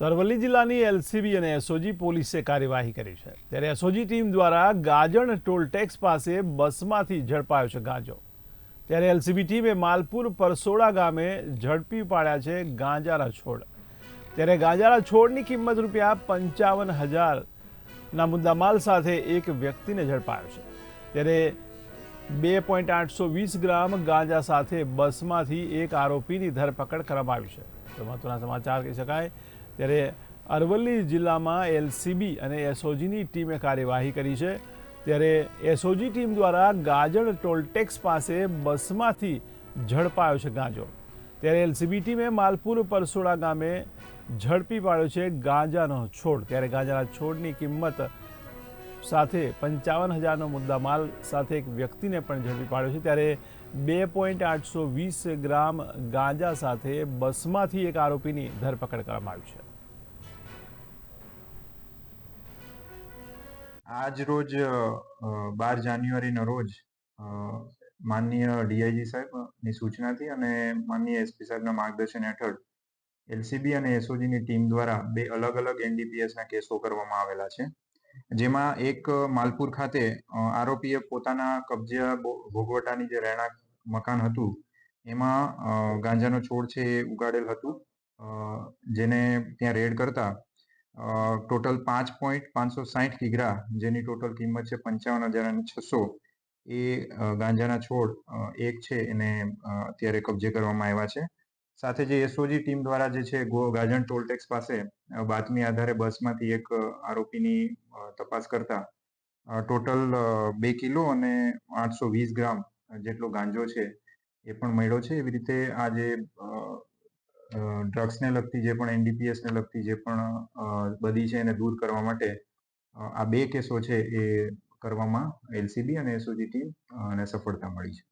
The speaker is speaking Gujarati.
તો અરવલ્લી જિલ્લાની એલસીબી અને એસઓજી પોલીસે કાર્યવાહી કરી છે. ત્યારે એસઓજી ટીમ દ્વારા ગાજણ ટોલ ટેક્સ પાસે બસમાંથી ઝડપાયો છે ગાંજો. ત્યારે એલસીબી ટીમે માલપુર પરસોડા ગામે ઝડપી પાડ્યા છે ગાંજારા છોડ. ત્યારે ગાંજારા છોડની કિંમત રૂપિયા પંચાવન હજારના મુદ્દામાલ સાથે એક વ્યક્તિને ઝડપાયો છે. ત્યારે બે પોઈન્ટ આઠસો વીસ ગ્રામ ગાંજા સાથે બસમાંથી એક આરોપીની ધરપકડ કરવામાં આવી છે. તો મહત્વના સમાચાર કહી શકાય ત્યારે અરવલ્લી જિલ્લામાં એલસીબી અને એસઓજીની ટીમે કાર્યવાહી કરી છે. ત્યારે એસઓજી ટીમ દ્વારા ગાજણ ટોલટેક્સ પાસે બસમાંથી ઝડપાયો છે ગાંજો. ત્યારે એલસીબી ટીમે માલપુર પરસોડા ગામે ઝડપી પાડ્યો છે ગાંજાનો છોડ. ત્યારે ગાંજાના છોડની કિંમત સાથે પંચાવન હજારનો મુદ્દામાલ સાથે એક વ્યક્તિને પણ ઝડપી પાડ્યો છે. ત્યારે બે પોઈન્ટ આઠસો વીસ ગ્રામ ગાંજા સાથે બસમાંથી એક આરોપીની ધરપકડ કરવામાં આવી છે. આજ રોજ બાર જાન્યુઆરીના રોજ માનનીય ડીઆઈજી સાહેબની સૂચનાથી અને માનનીય એસપી સાહેબના માર્ગદર્શન હેઠળ એલસીબી અને એસઓજીની ટીમ દ્વારા બે અલગ અલગ એનડીપીએસના કેસો કરવામાં આવેલા છે. જેમાં એક માલપુર ખાતે આરોપીએ પોતાના કબજા ભોગવટાની જે રહેણાંક મકાન હતું, એમાં ગાંજાનો છોડ છે એ ઉગાડેલ હતું. જેને ત્યાં રેડ કરતા ટોટલ પાંચ પોઈન્ટ પાંચસો સાહીઠ કિગ્રા જેની ટોટલ કિંમત છે પંચાવન હજાર અને છસો. એ ગાંજાના છોડ એક છે એને અત્યારે કબજે કરવામાં આવ્યા છે. સાથે જે એસઓજી ટીમ દ્વારા જે છે ગાજણ ટોલટેક્સ પાસે બાતમી આધારે બસમાંથી એક આરોપીની તપાસ કરતા ટોટલ બે કિલો અને આઠસો વીસ ગ્રામ જેટલો ગાંજો છે એ પણ મળ્યો છે. એવી રીતે આ જે ડ્રગ્સને લગતી જે પણ એનડીપીએસને લગતી જે પણ બધી છે એને દૂર કરવા માટે આ બે કેસો છે એ કરવામાં એલસીબી અને એસઓજી ટીમ અને સફળતા મળી છે.